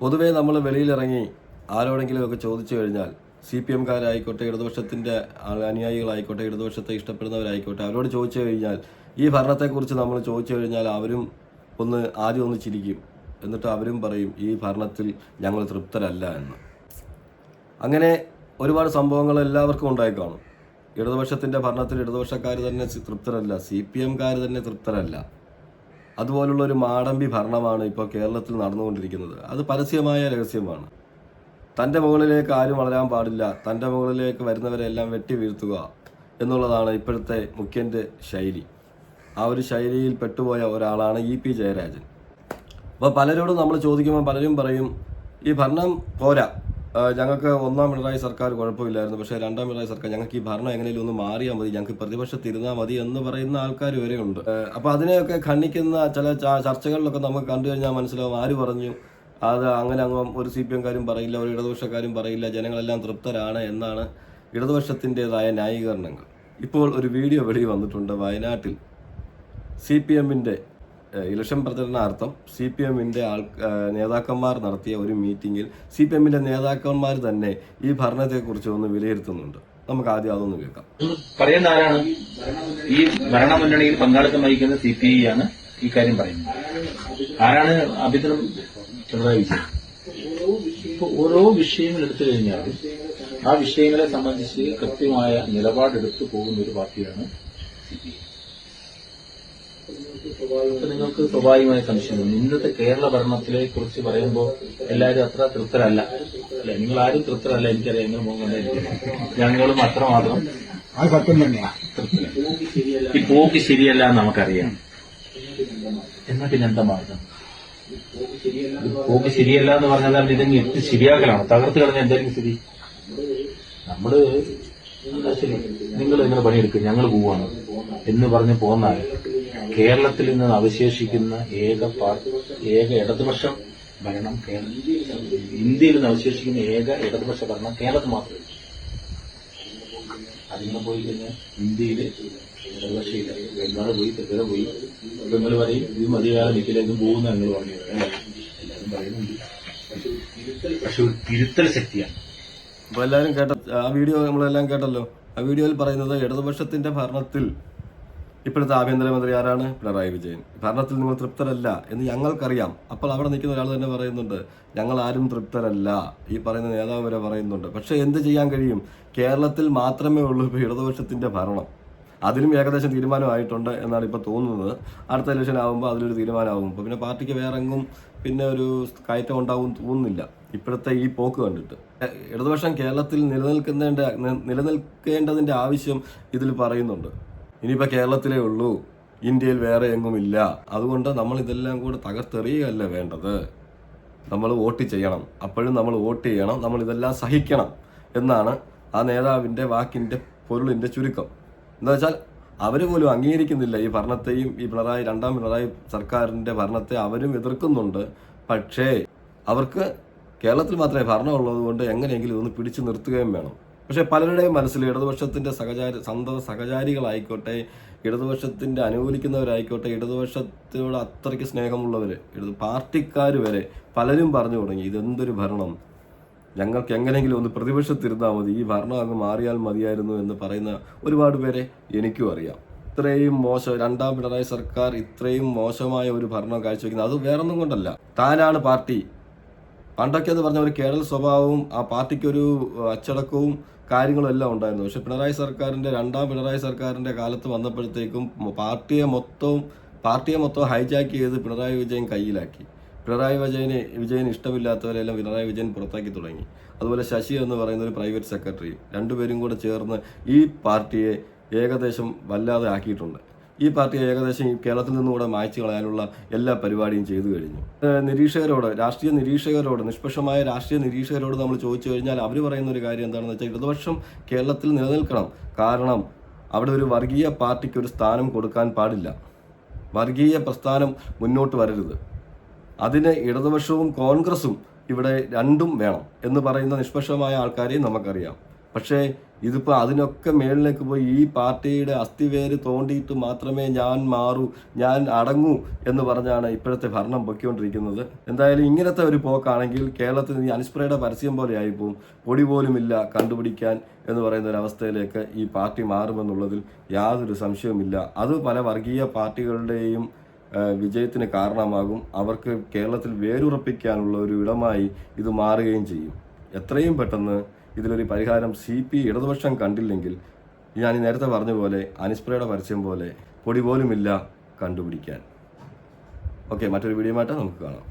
പൊതുവേ നമ്മൾ വെളിയിലിറങ്ങി ആരോടെങ്കിലുമൊക്കെ ചോദിച്ചു കഴിഞ്ഞാൽ സി പി എംകാരായിക്കോട്ടെ ഇടതുപക്ഷത്തിന്റെ അനുയായികളായിക്കോട്ടെ ഇടതുപക്ഷത്തെ ഇഷ്ടപ്പെടുന്നവരായിക്കോട്ടെ അവരോട് ചോദിച്ചു കഴിഞ്ഞാൽ ഈ ഭരണത്തെക്കുറിച്ച് നമ്മൾ ചോദിച്ചു കഴിഞ്ഞാൽ അവരും ഒന്ന് ആദ്യം ഒന്ന് ചിരിക്കും. എന്നിട്ട് അവരും പറയും ഈ ഭരണത്തിൽ ഞങ്ങൾ തൃപ്തരല്ല എന്ന്. അങ്ങനെ ഒരുപാട് സംഭവങ്ങൾ എല്ലാവർക്കും ഉണ്ടായി കാണും. ഇടതുപക്ഷത്തിന്റെ ഭരണത്തിൽ ഇടതുപക്ഷക്കാർ തന്നെ തൃപ്തരല്ല. സി പി എംകാർ തന്നെ തൃപ്തരല്ല. അതുപോലുള്ള ഒരു മാടമ്പി ഭരണമാണ് ഇപ്പോൾ കേരളത്തിൽ നടന്നുകൊണ്ടിരിക്കുന്നത്. അത് പരസ്യമായ രഹസ്യമാണ്. തന്റെ മുകളിലേക്ക് ആരും വളരാൻ പാടില്ല. തന്റെ മുകളിലേക്ക് വരുന്നവരെല്ലാം വെട്ടി വീഴ്ത്തുക എന്നുള്ളതാണ് ഇപ്പോഴത്തെ മുഖ്യന്റെ ശൈലി. ആ ഒരു ശൈലിയിൽ പെട്ടുപോയ ഒരാളാണ് ഇ പി ജയരാജൻ. അപ്പോൾ പലരോടും നമ്മൾ ചോദിക്കുമ്പോൾ പലരും പറയും ഈ ഭരണം പോരാ. ഞങ്ങൾക്ക് ഒന്നാം പിണറായി സർക്കാർ കുഴപ്പമില്ലായിരുന്നു. പക്ഷേ രണ്ടാം പിണറായി സർക്കാർ ഞങ്ങൾക്ക് ഈ ഭരണം എങ്ങനെയും ഒന്ന് മാറിയാൽ മതി. ഞങ്ങൾക്ക് പ്രതിപക്ഷത്തിരുന്നാൽ മതി എന്ന് പറയുന്ന ആൾക്കാർ വരെ ഉണ്ട്. അപ്പോൾ അതിനെയൊക്കെ ഖണ്ഡിക്കുന്ന ചില ചർച്ചകളിലൊക്കെ നമുക്ക് കണ്ടു കഴിഞ്ഞാൽ മനസ്സിലാവും ആര് പറഞ്ഞു. അത് അങ്ങനെ അങ്ങ് ഒരു സി പി എംകാരും പറയില്ല ഒരു ഇടതുപക്ഷക്കാരും പറയില്ല ജനങ്ങളെല്ലാം തൃപ്തരാണ് എന്നാണ് ഇടതുപക്ഷത്തിന്റെതായ ന്യായീകരണങ്ങൾ. ഇപ്പോൾ ഒരു വീഡിയോ വെളി വന്നിട്ടുണ്ട് വയനാട്ടിൽ. സി പി എമ്മിന്റെ ഇലക്ഷൻ പ്രചരണാർത്ഥം സി പി എമ്മിന്റെ ആൾ നേതാക്കന്മാർ നടത്തിയ ഒരു മീറ്റിങ്ങിൽ സി പി എമ്മിന്റെ നേതാക്കന്മാർ തന്നെ ഈ ഭരണത്തെക്കുറിച്ച് ഒന്ന് വിലയിരുത്തുന്നുണ്ട്. നമുക്ക് ആദ്യം അതൊന്ന് കേൾക്കാം. പറയുന്ന ആരാണ്? ഈ ഭരണമുന്നണിയിൽ പങ്കാളിത്തം വഹിക്കുന്ന സി പി ഐ ആണ് ഈ കാര്യം പറയുന്നത്. ആരാണ് അഭിതം പിണറായി വിജയൻ? ഓരോ വിഷയങ്ങൾ എടുത്തു കഴിഞ്ഞാൽ ആ വിഷയങ്ങളെ സംബന്ധിച്ച് കൃത്യമായ നിലപാടെടുത്തു പോകുന്ന ഒരു പാർട്ടിയാണ് സി പി ഐ. അപ്പൊ നിങ്ങൾക്ക് സ്വാഭാവികമായ സംശയം. ഇന്നത്തെ കേരള ഭരണത്തിലെ കുറിച്ച് പറയുമ്പോൾ എല്ലാവരും അത്ര തൃപ്തരല്ല. അല്ലെ നിങ്ങൾ ആരും തൃപ്തരല്ല എനിക്കറിയാം. നിങ്ങൾ പോകുന്നുണ്ടായിരിക്കും ഞങ്ങളും അത്രമാത്രം ഈ പോക്ക് ശരിയല്ല എന്ന് നമുക്കറിയാം. എന്നാ പിന്നെ എന്താ മാർഗം? പോക്ക് ശരിയല്ല എന്ന് പറഞ്ഞാൽ ഇതെങ്കിൽ എട്ട് ശരിയാക്കലാണ്? തകർത്ത് കളഞ്ഞ എന്തായാലും സ്ഥിതി? നമ്മൾ നിങ്ങൾ ഇങ്ങനെ പണിയെടുക്കും? ഞങ്ങൾ പോവാണ്. എന്ന് പറഞ്ഞ് പോന്നാൽ കേരളത്തിൽ നിന്ന് അവശേഷിക്കുന്ന ഏക ഏക ഇടതുപക്ഷ ഭരണം ഇന്ത്യയിൽ നിന്ന് അവശേഷിക്കുന്ന ഏക ഇടതുപക്ഷ ഭരണം കേരളത്തിൽ മാത്രമേ. അതിങ്ങനെ പോയി കഴിഞ്ഞാൽ ഇന്ത്യയിൽ ഇടതുപക്ഷയില്ല. ബംഗാൾ പോയി തെക്കര പോയി. നിങ്ങൾ പറയും ഇത് മതിയാകാതെ നിൽക്കില്ല ഇതും പോകുന്ന നിങ്ങൾ പറഞ്ഞു എല്ലാവരും പറയുന്നുണ്ട്. പക്ഷെ ഒരു തിരുത്തൽ ശക്തിയാണ്. അപ്പോൾ എല്ലാവരും കേട്ട ആ വീഡിയോ നമ്മളെല്ലാം കേട്ടല്ലോ. ആ വീഡിയോയിൽ പറയുന്നത് ഇടതുപക്ഷത്തിന്റെ ഭരണത്തിൽ ഇപ്പോഴത്തെ ആഭ്യന്തരമന്ത്രി ആരാണ്? പിണറായി വിജയൻ. ഭരണത്തിൽ നിങ്ങൾ തൃപ്തരല്ല എന്ന് ഞങ്ങൾക്കറിയാം. അപ്പോൾ അവിടെ നിൽക്കുന്ന ഒരാൾ തന്നെ പറയുന്നുണ്ട് ഞങ്ങൾ ആരും തൃപ്തരല്ല ഈ പറയുന്ന നേതാവ് വരെ പറയുന്നുണ്ട്. പക്ഷേ എന്ത് ചെയ്യാൻ കഴിയും? കേരളത്തിൽ മാത്രമേ ഉള്ളൂ ഇപ്പോൾ ഇടതുപക്ഷത്തിന്റെ ഭരണം. അതിലും ഏകദേശം തീരുമാനമായിട്ടുണ്ട് എന്നാണ് ഇപ്പോൾ തോന്നുന്നത്. അടുത്ത ഇലക്ഷൻ ആകുമ്പോൾ അതിലൊരു തീരുമാനമാകും. അപ്പോൾ പിന്നെ പാർട്ടിക്ക് വേറെ എങ്ങും പിന്നെ ഒരു കയറ്റം ഉണ്ടാവും തോന്നുന്നില്ല. ഇപ്പോഴത്തെ ഈ പോക്ക് കണ്ടിട്ട്. ഇടതുപക്ഷം കേരളത്തിൽ നിലനിൽക്കുന്നതിന്റെ നിലനിൽക്കേണ്ടതിന്റെ ആവശ്യം ഇതിൽ പറയുന്നുണ്ട്. ഇനിയിപ്പോൾ കേരളത്തിലേ ഉള്ളൂ. ഇന്ത്യയിൽ വേറെ എങ്ങുമില്ല അതുകൊണ്ട് നമ്മൾ ഇതെല്ലാം കൂടെ തകർത്തെറിയുകയല്ല വേണ്ടത്? നമ്മൾ വോട്ട് ചെയ്യണം. അപ്പോഴും നമ്മൾ വോട്ട് ചെയ്യണം. നമ്മൾ ഇതെല്ലാം സഹിക്കണം എന്നാണ് ആ നേതാവിന്റെ വാക്കിന്റെ പൊരുളിന്റെ ചുരുക്കം. എന്താ വെച്ചാൽ അവർ പോലും അംഗീകരിക്കുന്നില്ല ഈ ഭരണത്തെയും ഈ പിണറായി രണ്ടാം പിണറായി സർക്കാരിന്റെ ഭരണത്തെ അവരും എതിർക്കുന്നുണ്ട്. പക്ഷേ അവർക്ക് കേരളത്തിൽ മാത്രമേ ഭരണമുള്ളത് കൊണ്ട് എങ്ങനെയെങ്കിലും ഇതൊന്ന് പിടിച്ചു നിർത്തുകയും വേണം. പക്ഷേ പലരുടെയും മനസ്സിൽ ഇടതുപക്ഷത്തിന്റെ സഹചാരി സന്തത സഹചാരികളായിക്കോട്ടെ ഇടതുപക്ഷത്തിന്റെ അനുകൂലിക്കുന്നവരായിക്കോട്ടെ ഇടതുപക്ഷത്തോട് അത്രയ്ക്ക് സ്നേഹമുള്ളവർ ഇടതു പാർട്ടിക്കാർ വരെ പലരും പറഞ്ഞു തുടങ്ങി ഇതെന്തൊരു ഭരണം? ഞങ്ങൾക്ക് എങ്ങനെയെങ്കിലും ഒന്ന് പ്രതിപക്ഷത്തിരുന്നാൽ മതി ഈ ഭരണം അങ്ങ് മാറിയാൽ മതിയായിരുന്നു എന്ന് പറയുന്ന ഒരുപാട് പേരെ എനിക്കും അറിയാം. ഇത്രയും മോശം രണ്ടാം പിണറായി സർക്കാർ ഇത്രയും മോശമായ ഒരു ഭരണം കാഴ്ചവെക്കുന്നത് അത് വേറൊന്നും കൊണ്ടല്ല. താനാണ് പാർട്ടി പണ്ടൊക്കെ എന്ന് പറഞ്ഞ ഒരു കേരള സ്വഭാവവും ആ പാർട്ടിക്കൊരു അച്ചടക്കവും കാര്യങ്ങളും എല്ലാം ഉണ്ടായിരുന്നു. പക്ഷെ പിണറായി സർക്കാരിന്റെ രണ്ടാം പിണറായി സർക്കാരിന്റെ കാലത്ത് വന്നപ്പോഴത്തേക്കും പാർട്ടിയെ മൊത്തവും പാർട്ടിയെ മൊത്തം ഹൈജാക്ക് ചെയ്ത് പിണറായി വിജയൻ കയ്യിലാക്കി. പിണറായി വിജയന് വിജയൻ ഇഷ്ടമില്ലാത്തവരെല്ലാം പിണറായി വിജയൻ പുറത്താക്കി തുടങ്ങി. അതുപോലെ ശശി എന്ന് പറയുന്ന ഒരു പ്രൈവറ്റ് സെക്രട്ടറി രണ്ടുപേരും കൂടെ ചേർന്ന് ഈ പാർട്ടിയെ ഏകദേശം വല്ലാതെ ആക്കിയിട്ടുണ്ട്. ഈ പാർട്ടി ഏകദേശം കേരളത്തിൽ നിന്നും കൂടെ മായ്ച്ചു കളയാനുള്ള എല്ലാ പരിപാടിയും ചെയ്തു കഴിഞ്ഞു. നിരീക്ഷകരോട് രാഷ്ട്രീയ നിരീക്ഷകരോട് നിഷ്പക്ഷമായ രാഷ്ട്രീയ നിരീക്ഷകരോട് നമ്മൾ ചോദിച്ചു കഴിഞ്ഞാൽ അവർ പറയുന്ന ഒരു കാര്യം എന്താണെന്ന് വെച്ചാൽ ഇടതുപക്ഷം കേരളത്തിൽ നിലനിൽക്കണം. കാരണം അവിടെ ഒരു വർഗീയ പാർട്ടിക്ക് ഒരു സ്ഥാനം കൊടുക്കാൻ പാടില്ല. വർഗീയ പ്രസ്ഥാനം മുന്നോട്ട് വരരുത്. അതിന് ഇടതുപക്ഷവും കോൺഗ്രസും ഇവിടെ രണ്ടും വേണം എന്ന് പറയുന്ന നിഷ്പക്ഷമായ ആൾക്കാരെയും നമുക്കറിയാം. പക്ഷേ ഇതിപ്പോൾ അതിനൊക്കെ മേളിലേക്ക് പോയി ഈ പാർട്ടിയുടെ അസ്ഥിവേര് തോണ്ടിയിട്ട് മാത്രമേ ഞാൻ മാറൂ ഞാൻ അടങ്ങൂ എന്ന് പറഞ്ഞാണ് ഇപ്പോഴത്തെ ഭരണം പൊയ്ക്കൊണ്ടിരിക്കുന്നത്. എന്തായാലും ഇങ്ങനത്തെ ഒരു പോക്കാണെങ്കിൽ കേരളത്തിൽ ഈ അനുസ്പ്രയുടെ പരസ്യം പോലെ ആയിപ്പോവും. പൊടി പോലുമില്ല കണ്ടുപിടിക്കാൻ എന്ന് പറയുന്ന ഒരു അവസ്ഥയിലേക്ക് ഈ പാർട്ടി മാറുമെന്നുള്ളതിൽ യാതൊരു സംശയവുമില്ല അത് പല വർഗീയ പാർട്ടികളുടെയും വിജയത്തിന് കാരണമാകും. അവർക്ക് കേരളത്തിൽ വേരുറപ്പിക്കാനുള്ള ഒരു ഇടമായി ഇത് മാറുകയും ചെയ്യും. എത്രയും പെട്ടെന്ന് ഇതിലൊരു പരിഹാരം സി പി ഇടതുപക്ഷം കണ്ടില്ലെങ്കിൽ ഞാൻ നേരത്തെ പറഞ്ഞ പോലെ അനുസ്പ്രയുടെ പരസ്യം പോലെ പൊടി പോലുമില്ല കണ്ടുപിടിക്കാൻ. ഓക്കെ മറ്റൊരു വീഡിയോ നമുക്ക് കാണാം.